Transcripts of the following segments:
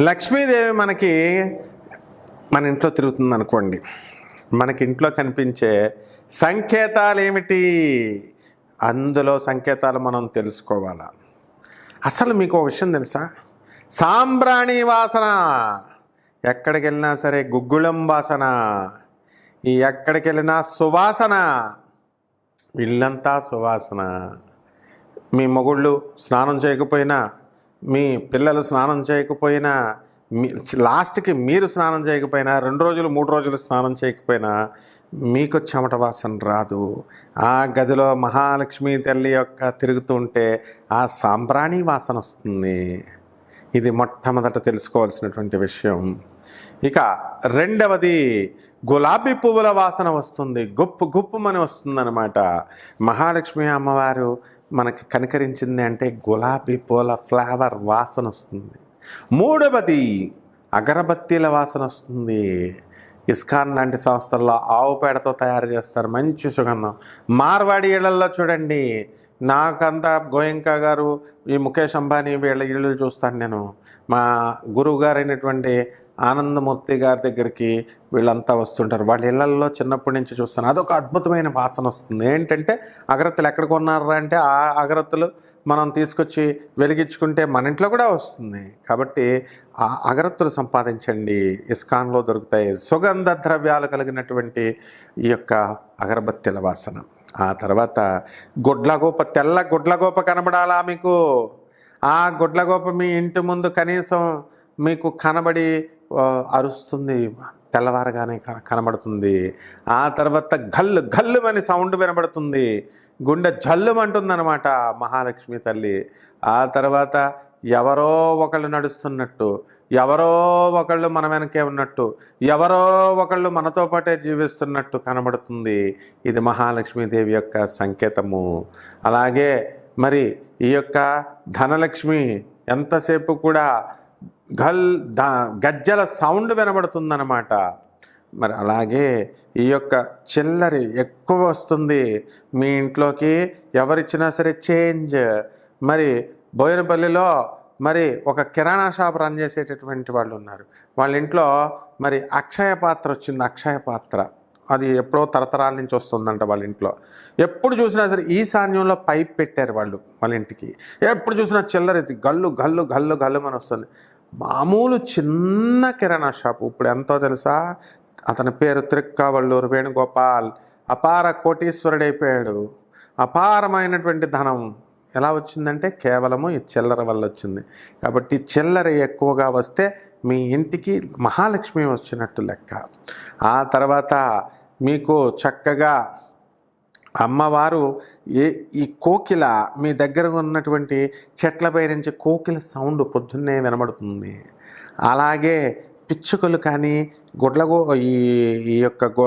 లక్ష్మీదేవి మనకి మన ఇంట్లో తిరుగుతుంది అనుకోండి. మనకి ఇంట్లో కనిపించే సంకేతాలు ఏమిటి? అందులో సంకేతాలు మనం తెలుసుకోవాలా? అసలు మీకు ఒక విషయం తెలుసా? సాంబ్రాణి వాసన. ఎక్కడికి వెళ్ళినా సరే గుగ్గుళం వాసన. ఈ ఎక్కడికి వెళ్ళినా సువాసన. ఇల్లంతా సువాసన. మీ మొగుళ్ళు స్నానం చేయకపోయినా మీ పిల్లలు స్నానం చేయకపోయినా మీ లాస్ట్కి మీరు స్నానం చేయకపోయినా రెండు రోజులు మూడు రోజులు స్నానం చేయకపోయినా మీకు చెమట వాసన రాదు. ఆ గదిలో మహాలక్ష్మి తల్లి యొక్క తిరుగుతుంటే ఆ సాంబ్రాణి వాసన వస్తుంది. ఇది మొట్టమొదట తెలుసుకోవాల్సినటువంటి విషయం. ఇక రెండవది గులాబీ పువ్వుల వాసన వస్తుంది. గుప్పు గుప్పుమని వస్తుందన్నమాట. మహాలక్ష్మి అమ్మవారు మనకి కనికరించింది అంటే గులాబీ పూల ఫ్లేవర్ వాసన వస్తుంది. మూడవది అగరబత్తీల వాసన వస్తుంది. ఇస్కాన్ లాంటి సంస్థల్లో ఆవు పేడతో తయారు చేస్తారు. మంచి సుగంధం. మార్వాడి ఇళ్ళలో చూడండి. నాకంతా గోయంకా గారు ఈ ముఖేష్ అంబానీ వీళ్ళ ఇళ్ళు చూస్తాను నేను. మా గురువు గారైనటువంటి ఆనందమూర్తి గారి దగ్గరికి వీళ్ళంతా వస్తుంటారు. వాళ్ళ ఇళ్ళలో చిన్నప్పటి నుంచి చూస్తాను. అదొక అద్భుతమైన వాసన వస్తుంది. ఏంటంటే అగరత్తులు ఎక్కడ కొన్నారా అంటే ఆ అగరత్తులు మనం తీసుకొచ్చి వెలిగించుకుంటే మన ఇంట్లో కూడా వస్తుంది. కాబట్టి ఆ అగరత్తులు సంపాదించండి. ఇస్కాన్లో దొరుకుతాయి. సుగంధ ద్రవ్యాలు కలిగినటువంటి ఈ యొక్క అగరబత్తిల వాసన. ఆ తర్వాత గుడ్లగోప తెల్ల గుడ్లగోప కనబడాలా మీకు? ఆ గుడ్లగోప మీ ఇంటి ముందు కనీసం మీకు కనబడి అరుస్తుంది తెల్లవారగానే కన- కనబడుతుంది. ఆ తర్వాత గల్లు గల్లు అని సౌండ్ వినబడుతుంది. గుండె జల్లుమంటుందన్నమాట మహాలక్ష్మి తల్లి. ఆ తర్వాత ఎవరో ఒకళ్ళు నడుస్తున్నట్టు ఎవరో ఒకళ్ళు మన వెనకే ఉన్నట్టు ఎవరో ఒకళ్ళు మనతో పాటే జీవిస్తున్నట్టు కనబడుతుంది. ఇది మహాలక్ష్మీదేవి యొక్క సంకేతము. అలాగే మరి ఈ యొక్క ధనలక్ష్మి ఎంతసేపు కూడా గల్ దా గజ్జల సౌండ్ వినబడుతుందన్నమాట. మరి అలాగే ఈ యొక్క చిల్లరి ఎక్కువ వస్తుంది. మీ ఇంట్లోకి ఎవరిచ్చినా సరే చేంజ్. మరి బోయినపల్లిలో మరి ఒక కిరాణా షాప్ రన్ చేసేటటువంటి వాళ్ళు ఉన్నారు. వాళ్ళ ఇంట్లో మరి అక్షయ పాత్ర వచ్చింది అక్షయ పాత్ర. అది ఎప్పుడో తరతరాల నుంచి వస్తుందంట వాళ్ళ ఇంట్లో. ఎప్పుడు చూసినా సరే ఈశాన్యంలో పైప్ పెట్టారు వాళ్ళు వాళ్ళ ఇంటికి. ఎప్పుడు చూసినా చిల్లర గల్లు గల్లు గల్లు గల్లు అని వస్తుంది. మామూలు చిన్న కిరాణా షాపు. ఇప్పుడు ఎంతో తెలుసా? అతని పేరు త్రిక్కావళ్ళూరు వేణుగోపాల్. అపార కోటీశ్వరుడైపోయాడు అపారమైనటువంటి ధనం. ఎలా వచ్చిందంటే కేవలము ఈ చిల్లర వల్ల వచ్చింది. కాబట్టి చిల్లర ఎక్కువగా వస్తే మీ ఇంటికి మహాలక్ష్మి వచ్చినట్టు లెక్క. ఆ తర్వాత మీకు చక్కగా అమ్మవారు ఏ ఈ కోకిల మీ దగ్గర ఉన్నటువంటి చెట్లపై నుంచి కోకిల సౌండ్ పొద్దున్నే వినబడుతుంది. అలాగే పిచ్చుకలు కానీ గుడ్లగో ఈ ఈ యొక్క గో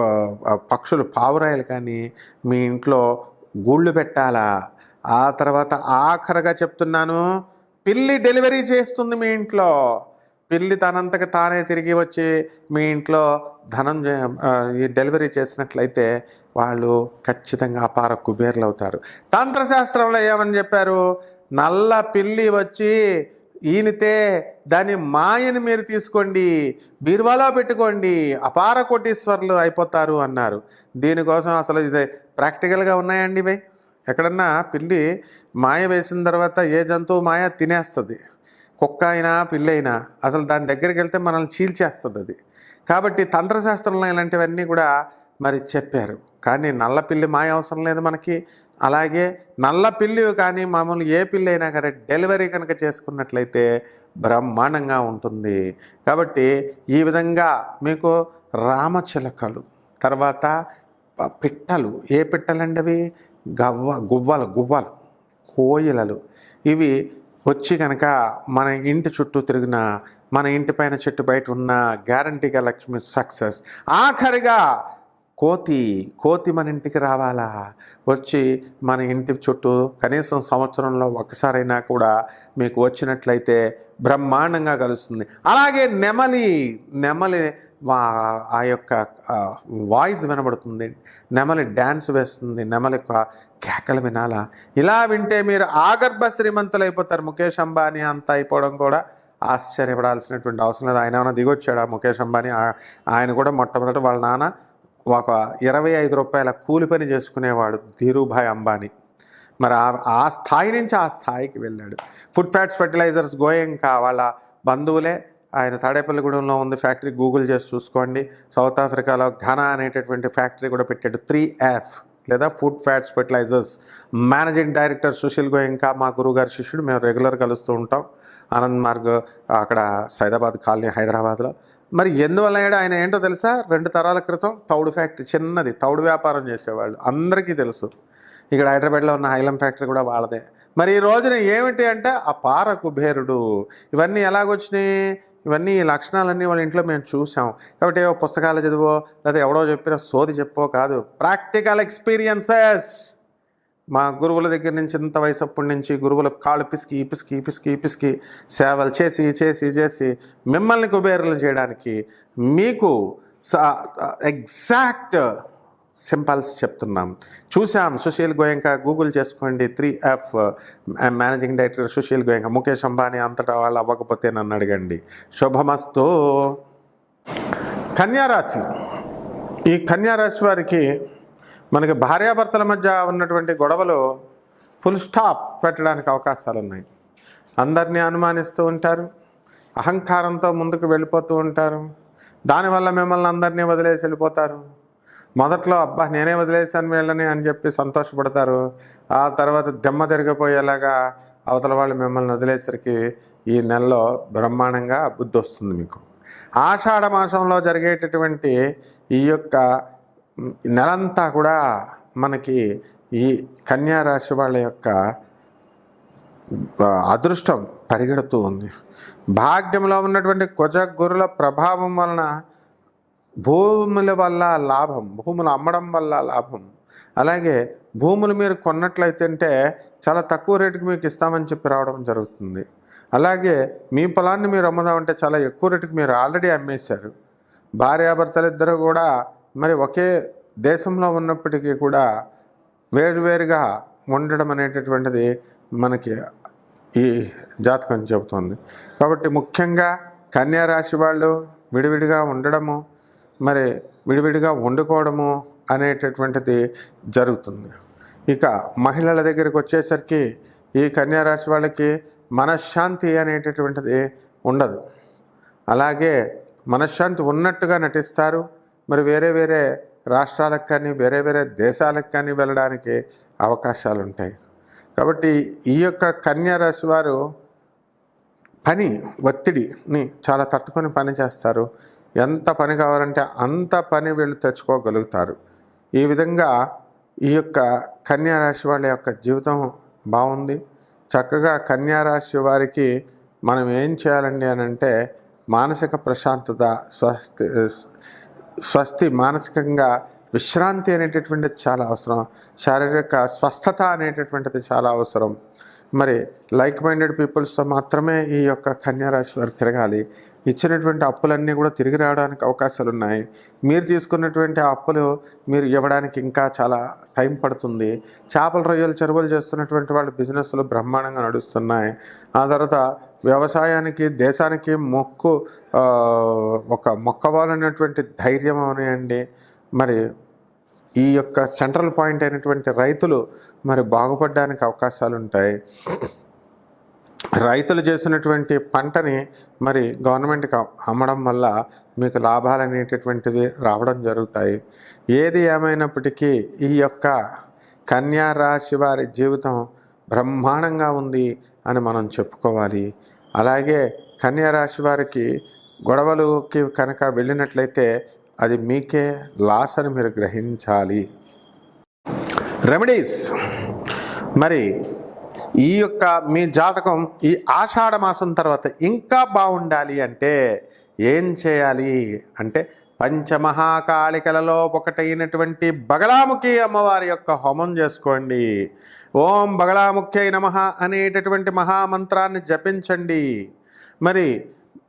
పక్షులు పావురాయలు కానీ మీ ఇంట్లో గూళ్ళు పెట్టాలా? ఆ తర్వాత ఆఖరగా చెప్తున్నాను పిల్లి డెలివరీ చేస్తుంది మీ ఇంట్లో. పిల్లి తనంతకు తానే తిరిగి వచ్చి మీ ఇంట్లో ధనం ఈ డెలివరీ చేసినట్లయితే వాళ్ళు ఖచ్చితంగా అపార కుబేర్లు అవుతారు తంత్రశాస్త్రంలో ఏమని చెప్పారు? నల్ల పిల్లి వచ్చి ఈనితే దాని మాయని మీరు తీసుకోండి బీరువాలో పెట్టుకోండి అపార కోటీశ్వర్లు అయిపోతారు అన్నారు. దీనికోసం అసలు ఇది ప్రాక్టికల్గా ఉన్నాయండి ఇవి ఎక్కడన్నా పిల్లి మాయ వేసిన తర్వాత ఏ జంతువు మాయ తినేస్తుంది. కుక్క అయినా పిల్లైనా అసలు దాని దగ్గరికి వెళ్తే మనల్ని చీల్చేస్తుంది అది. కాబట్టి తంత్రశాస్త్రంలో ఇలాంటివన్నీ కూడా మరి చెప్పారు. కానీ నల్ల పిల్లి మాయ అవసరం లేదు మనకి. అలాగే నల్ల పిల్లి కానీ మామూలు ఏ పిల్లి అయినా కానీ డెలివరీ కనుక చేసుకున్నట్లయితే బ్రహ్మాండంగా ఉంటుంది. కాబట్టి ఈ విధంగా మీకు రామచిలకలు తర్వాత పిట్టలు. ఏ పిట్టలండి అవి? గవ్వ గువ్వలు గువ్వలు కోయిలలు. ఇవి వచ్చి కనుక మన ఇంటి చుట్టూ తిరిగిన మన ఇంటి పైన చెట్టు బయట ఉన్న గ్యారంటీగా లక్ష్మి సక్సెస్ ఆఖరిగా కోతి కోతి మన ఇంటికి రావాలా? వచ్చి మన ఇంటి చుట్టూ కనీసం సంవత్సరంలో ఒక్కసారైనా కూడా మీకు వచ్చినట్లయితే బ్రహ్మాండంగా కలుస్తుంది. అలాగే నెమలి నెమలి ఆ యొక్క వాయిస్ వినబడుతుంది నెమలి డ్యాన్స్ వేస్తుంది నెమలి కేకలు వినాలా? ఇలా వింటే మీరు ఆగర్భ శ్రీమంతులు అయిపోతారు ముఖేష్ అంబానీ అంత అయిపోవడం కూడా ఆశ్చర్యపడాల్సినటువంటి అవసరం లేదు. ఆయన ఏమైనా దిగొచ్చాడా ముఖేష్ అంబానీ? ఆయన కూడా మొట్టమొదట వాళ్ళ నాన్న ఒక ఇరవై ఐదు రూపాయల కూలి పని చేసుకునేవాడు ధీరుభాయ్ అంబానీ. మరి ఆ ఆ స్థాయి నుంచి ఆ స్థాయికి వెళ్ళాడు. ఫుడ్ ఫ్యాట్స్ ఫర్టిలైజర్స్ గోయంకా వాళ్ళ బంధువులే ఆయన తాడేపల్లిగూడెంలో ఉంది. ఫ్యాక్టరీ గూగుల్ చేసి చూసుకోండి. సౌత్ ఆఫ్రికాలో ఘనా అనేటటువంటి ఫ్యాక్టరీ కూడా పెట్టాడు. త్రీ ఎఫ్ లేదా food fats fertilizers. Managing director Sushil Goenka మా గురుగారి శిష్యుడు. మేము రెగ్యులర్ కలుస్తూ ఉంటాం. ఆనంద్ మార్గ్ అక్కడ సైదాబాద్ కాలనీ హైదరాబాద్లో. మరి ఎందువల్ల అయ్యాడు ఆయన ఏంటో తెలుసా? రెండు తరాల క్రితం తౌడు ఫ్యాక్టరీ చిన్నది. తౌడు వ్యాపారం చేసేవాళ్ళు. అందరికీ తెలుసు. ఇక్కడ హైదరాబాద్లో ఉన్న హైలం ఫ్యాక్టరీ కూడా వాళ్ళదే. మరి ఈ రోజున ఏమిటి అంటే ఆ పార కుబేరుడు. ఇవన్నీ ఎలాగొచ్చినాయి? ఇవన్నీ ఈ లక్షణాలన్నీ వాళ్ళ ఇంట్లో మేము చూసాం కాబట్టి ఏవో పుస్తకాలు చదివో లేదా ఎవడో చెప్పిన సోది చెప్పో కాదు. ప్రాక్టికల్ ఎక్స్పీరియన్సెస్ మా గురువుల దగ్గర నుంచి ఇంత వయసు అప్పటి నుంచి గురువుల కాళ్ళు పిసికి పిసికి పిసికి పిసికి సేవలు చేసి చేసి చేసి మిమ్మల్ని కుబేరులు చేయడానికి మీకు ఎగ్జాక్ట్ సింపల్స్ చెప్తున్నాం. చూసాం సుశీల్ గోయంక గూగుల్ చేసుకోండి three F managing director Sushil Goenka. Mukesh Ambani అంతటా వాళ్ళు అవ్వకపోతే నన్ను అడగండి. శుభమస్తు. కన్యారాశి. ఈ కన్యారాశి వారికి మనకి భార్యాభర్తల మధ్య ఉన్నటువంటి గొడవలు ఫుల్ స్టాప్ పెట్టడానికి అవకాశాలు ఉన్నాయి. అందరినీ అనుమానిస్తూ ఉంటారు అహంకారంతో ముందుకు వెళ్ళిపోతూ ఉంటారు. దానివల్ల మిమ్మల్ని అందరినీ వదిలేసి వెళ్ళిపోతారు. మొదట్లో అబ్బా నేనే వదిలేసాను వీళ్ళని అని చెప్పి సంతోషపడతారు. ఆ తర్వాత దెమ్మ తిరిగిపోయేలాగా అవతల వాళ్ళు మిమ్మల్ని వదిలేసరికి ఈ నెలలో బ్రహ్మాండంగా బుద్ధి వస్తుంది మీకు. ఆషాఢ మాసంలో జరిగేటటువంటి ఈ యొక్క నెలంతా కూడా మనకి ఈ కన్యా రాశి వాళ్ళ యొక్క అదృష్టం పరిగెడుతూ ఉంది. భాగ్యంలో ఉన్నటువంటి కుజ గురుల ప్రభావం వలన భూముల వల్ల లాభం భూములు అమ్మడం వల్ల లాభం. అలాగే భూములు మీరు కొన్నట్లయితే చాలా తక్కువ రేటుకి మీకు ఇస్తామని చెప్పి రావడం జరుగుతుంది. అలాగే మీ పొలాన్ని మీరు అమ్ముదామంటే చాలా ఎక్కువ రేటుకి మీరు ఆల్రెడీ అమ్మేశారు. భార్యాభర్తలు ఇద్దరు కూడా మరి ఒకే దేశంలో ఉన్నప్పటికీ కూడా వేరువేరుగా ఉండడం అనేటటువంటిది మనకి ఈ జాతకం చెబుతుంది. కాబట్టి ముఖ్యంగా కన్యా రాశి వాళ్ళు విడివిడిగా ఉండడము మరి విడివిడిగా వండుకోవడము అనేటటువంటిది జరుగుతుంది. ఇక మహిళల దగ్గరికి వచ్చేసరికి ఈ కన్యారాశి వాళ్ళకి మనశ్శాంతి అనేటటువంటిది ఉండదు. అలాగే మనశ్శాంతి ఉన్నట్టుగా నటిస్తారు. మరి వేరే వేరే రాష్ట్రాలకు కానీ వేరే వేరే దేశాలకు కానీ వెళ్ళడానికి అవకాశాలు ఉంటాయి. కాబట్టి ఈ యొక్క కన్యారాశి వారు పని ఒత్తిడిని చాలా తట్టుకొని పని చేస్తారు ఎంత పని కావాలంటే అంత పని వీళ్ళు తెచ్చుకోగలుగుతారు. ఈ విధంగా ఈ యొక్క కన్యారాశి వాళ్ళ యొక్క జీవితం బాగుంది. చక్కగా కన్యారాశి వారికి మనం ఏం చేయాలండి అని అంటే మానసిక ప్రశాంతత స్వస్తి స్వస్తి మానసికంగా విశ్రాంతి అనేటటువంటిది చాలా అవసరం. శారీరక స్వస్థత అనేటటువంటిది చాలా అవసరం. మరి లైక్ మైండెడ్ పీపుల్స్తో మాత్రమే ఈ యొక్క కన్యారాశి వారు తిరగాలి. ఇచ్చినటువంటి అప్పులన్నీ కూడా తిరిగి రావడానికి అవకాశాలు ఉన్నాయి మీరు తీసుకున్నటువంటి అప్పులు మీరు ఇవ్వడానికి ఇంకా చాలా టైం పడుతుంది. చేపల రొయ్యలు చెరువులు చేస్తున్నటువంటి వాళ్ళ బిజినెస్లు బ్రహ్మాండంగా నడుస్తున్నాయి. ఆ తర్వాత వ్యవసాయానికి దేశానికి మొక్కు ఒక మొక్కవాలనేటువంటి ధైర్యం అవనియండి. మరి ఈ యొక్క సెంట్రల్ పాయింట్ అయినటువంటి రైతులు మరి బాగుపడడానికి అవకాశాలు ఉంటాయి రైతులు చేసినటువంటి పంటని మరి గవర్నమెంట్కి అమ్మడం వల్ల మీకు లాభాలు అనేటటువంటివి రావడం జరుగుతాయి. ఏది ఏమైనప్పటికీ ఈ యొక్క కన్యా రాశి వారి జీవితం బ్రహ్మాండంగా ఉంది అని మనం చెప్పుకోవాలి. అలాగే కన్యా రాశి వారికి గొడవలుకి కనుక వెళ్ళినట్లయితే అది మీకే లాస్ అని మీరు గ్రహించాలి. రెమెడీస్. మరి ఈ యొక్క మీ జాతకం ఈ ఆషాఢ మాసం తర్వాత ఇంకా బాగుండాలి అంటే ఏం చేయాలి? అంటే పంచమహాకాళికలలో ఒకటైనటువంటి బగలాముఖి అమ్మవారి యొక్క హోమం చేసుకోండి. ఓం బగలాముఖ్యై నమ అనేటటువంటి మహామంత్రాన్ని జపించండి. మరి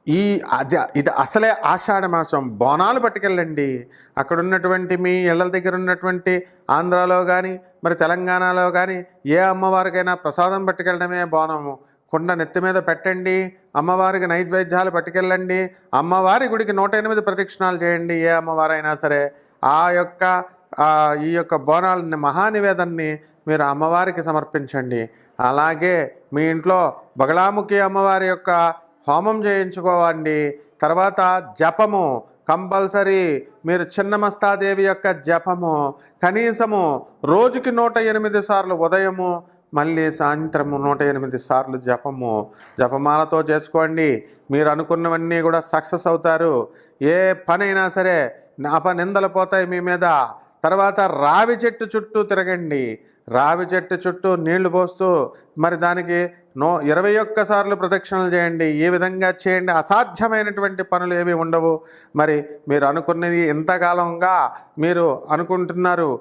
ఈ అది ఇది అసలే ఆషాఢ మాసం. బోనాలు పట్టుకెళ్ళండి. అక్కడ ఉన్నటువంటి మీ ఇళ్ళ దగ్గర ఉన్నటువంటి ఆంధ్రాలో కానీ మరి తెలంగాణలో కానీ ఏ అమ్మవారికైనా ప్రసాదం పట్టుకెళ్ళడమే బోనము. కుండ నెత్తి మీద పెట్టండి. అమ్మవారికి నైవేద్యాలు పట్టుకెళ్ళండి. అమ్మవారి గుడికి నూట ఎనిమిది ప్రదక్షిణాలు చేయండి ఏ అమ్మవారైనా సరే. ఆ యొక్క ఈ యొక్క బోనాలని మహానివేదన్ని మీరు అమ్మవారికి సమర్పించండి. అలాగే మీ ఇంట్లో బగలాముఖి అమ్మవారి యొక్క హోమం చేయించుకోవండి. తర్వాత జపము కంపల్సరీ. మీరు చిన్నమస్తాదేవి యొక్క జపము. కనీసము రోజుకి నూట ఎనిమిది సార్లు ఉదయము మళ్ళీ సాయంత్రము నూట ఎనిమిది సార్లు జపము. జపమాలతో చేసుకోండి. మీరు అనుకున్నవన్నీ కూడా సక్సెస్ అవుతారు. ఏ పనైనా సరే అపనిందలు పోతాయి మీ మీద. తర్వాత రావి చెట్టు చుట్టూ తిరగండి. రావి చెట్టు చుట్టూ నీళ్ళు పోస్తూ మరి దానికి నో ఇరవై ఒక్క సార్లు ప్రదక్షిణలు చేయండి. ఏ విధంగా చేయండి. అసాధ్యమైనటువంటి పనులు ఏవి ఉండవు. మరి మీరు అనుకున్నది ఇంతకాలంగా మీరు అనుకుంటున్నారు.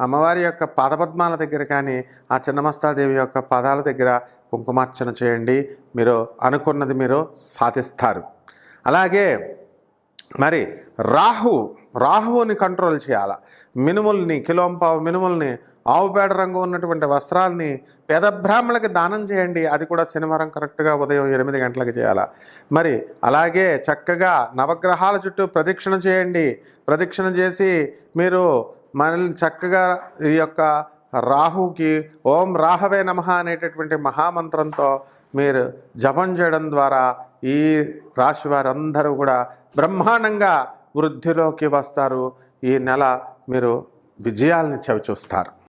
అమ్మవారి యొక్క పాదపద్మాల దగ్గర కానీ ఆ చిన్నమస్తాదేవి యొక్క పాదాల దగ్గర కుంకుమార్చన చేయండి. మీరు అనుకున్నది మీరు సాధిస్తారు. అలాగే మరి రాహు రాహువుని కంట్రోల్ చేయాల? మినుముల్ని కిలోంపావు మినుముల్ని ఆవు పేడ రంగు ఉన్నటువంటి వస్త్రాల్ని పేద బ్రాహ్మణులకి దానం చేయండి. అది కూడా శనివారం కరెక్ట్గా ఉదయం ఎనిమిది గంటలకు చేయాల? మరి అలాగే చక్కగా నవగ్రహాల చుట్టూ ప్రదక్షిణ చేయండి. ప్రదక్షిణ చేసి మీరు మనల్ని చక్కగా ఈ యొక్క రాహుకి ఓం రాహవే నమ అనేటటువంటి మహామంత్రంతో మీరు జపం చేయడం ద్వారా ఈ రాశి వారందరూ కూడా బ్రహ్మాండంగా వృద్ధిలోకి వస్తారు. ఈ నెల మీరు విజయాల్ని చవిచూస్తారు.